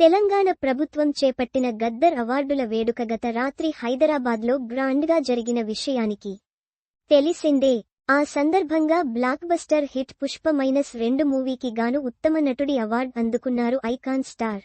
తెలంగాణ ప్రభుత్వం చేపట్టిన గద్దర్ అవార్డుల వేడుక గత రాత్రి హైదరాబాద్లో గ్రాండ్గా జరిగిన విషయానికి తెలిసిందే. ఆ సందర్భంగా blockbuster hit Pushpa minus రెండు మూవీకి గాను ఉత్తమ నటుడి అవార్డు అందుకున్నారు ఐకాన్ స్టార్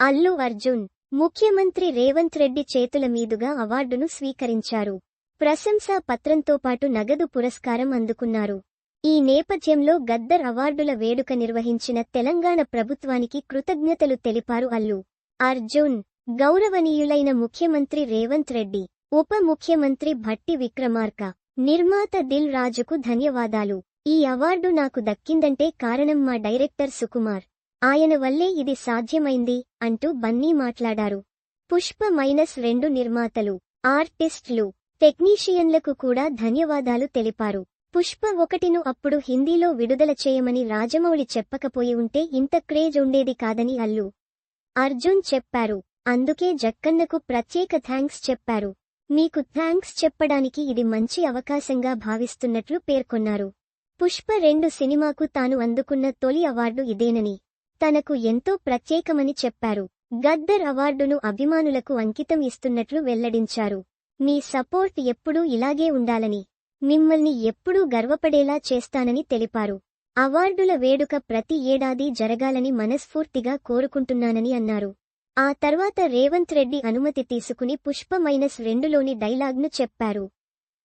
అల్లు అర్జున్. ముఖ్యమంత్రి రేవంత్ రెడ్డి చేతుల మీదుగా అవార్డును స్వీకరించారు. ప్రశంసా పత్రంతో పాటు నగదు పురస్కారం అందుకున్నారు. ఈ నేపథ్యంలో గద్దర్ అవార్డుల వేడుక నిర్వహించిన తెలంగాణ ప్రభుత్వానికి కృతజ్ఞతలు తెలిపారు అల్లు అర్జున్. గౌరవనీయులైన ముఖ్యమంత్రి రేవంత్ రెడ్డి ఉప ముఖ్యమంత్రి భట్టి విక్రమార్క నిర్మాత దిల్ రాజుకు ధన్యవాదాలు. ఈ అవార్డు నాకు దక్కిందంటే కారణం మా డైరెక్టర్ సుకుమార్. ఆయన వల్లే ఇది సాధ్యమైంది అంటూ బన్నీ మాట్లాడారు. పుష్ప మైనస్ రెండు నిర్మాతలు ఆర్టిస్టులు టెక్నీషియన్లకు కూడా ధన్యవాదాలు తెలిపారు. పుష్ప ఒకటిను అప్పుడు హిందీలో విడుదల చేయమని రాజమౌళి చెప్పకపోయి ఉంటే ఇంత క్రేజ్ ఉండేది కాదని అల్లు అర్జున్ చెప్పారు. అందుకే జక్కన్నకు ప్రత్యేక థ్యాంక్స్ చెప్పారు. మీకు థ్యాంక్స్ చెప్పడానికి ఇది మంచి అవకాశంగా భావిస్తున్నట్లు పేర్కొన్నారు. పుష్ప రెండు సినిమాకు తాను అందుకున్న తొలి అవార్డు ఇదేనని తనకు ఎంతో ప్రత్యేకమని చెప్పారు. గద్దర్ అవార్డును అభిమానులకు అంకితం ఇస్తున్నట్లు వెల్లడించారు. మీ సపోర్ట్ ఎప్పుడూ ఇలాగే ఉండాలని మిమ్మల్ని ఎప్పుడూ గర్వపడేలా చేస్తానని తెలిపారు. అవార్డుల వేడుక ప్రతి ఏడాది జరగాలని మనస్ఫూర్తిగా కోరుకుంటున్నానని అన్నారు. ఆ తర్వాత రేవంత్ రెడ్డి అనుమతి తీసుకుని పుష్ప మైనస్ రెండులోని డైలాగ్ను చెప్పారు.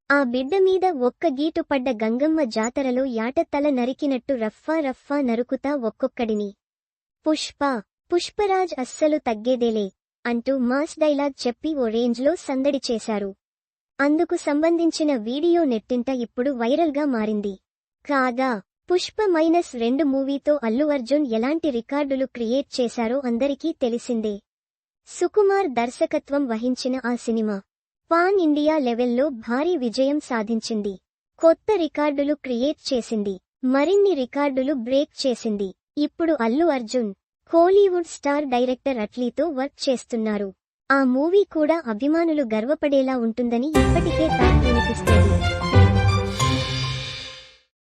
ఆ బిడ్డ మీద ఒక్క గీటుపడ్డ గంగమ్మ జాతరలో యాట తల నరికినట్టు రఫ్ఫా రఫ్ఫా నరుకుతా ఒక్కొక్కడిని. పుష్ప పుష్పరాజ్ అస్సలు తగ్గేదేలే అంటూ మాస్ డైలాగ్ చెప్పి ఓ రేంజ్లో సందడి చేశారు. అందుకు సంబంధించిన వీడియో నెట్టింట ఇప్పుడు వైరల్గా మారింది. కాగా పుష్ప మైనస్ రెండు మూవీతో అల్లు అర్జున్ ఎలాంటి రికార్డులు క్రియేట్ చేశారో అందరికీ తెలిసిందే. సుకుమార్ దర్శకత్వం వహించిన ఆ సినిమా పాన్ ఇండియా లెవెల్లో భారీ విజయం సాధించింది. కొత్త రికార్డులు క్రియేట్ చేసింది. మరిన్ని రికార్డులు బ్రేక్ చేసింది. ఇప్పుడు Allu Arjun Kollywood star director అట్లీతో work చేస్తున్నారు. ఆ మూవీ కూడా అభిమానులు గర్వపడేలా ఉంటుందని ఇప్పటికే టాక్ వినిపిస్తుంది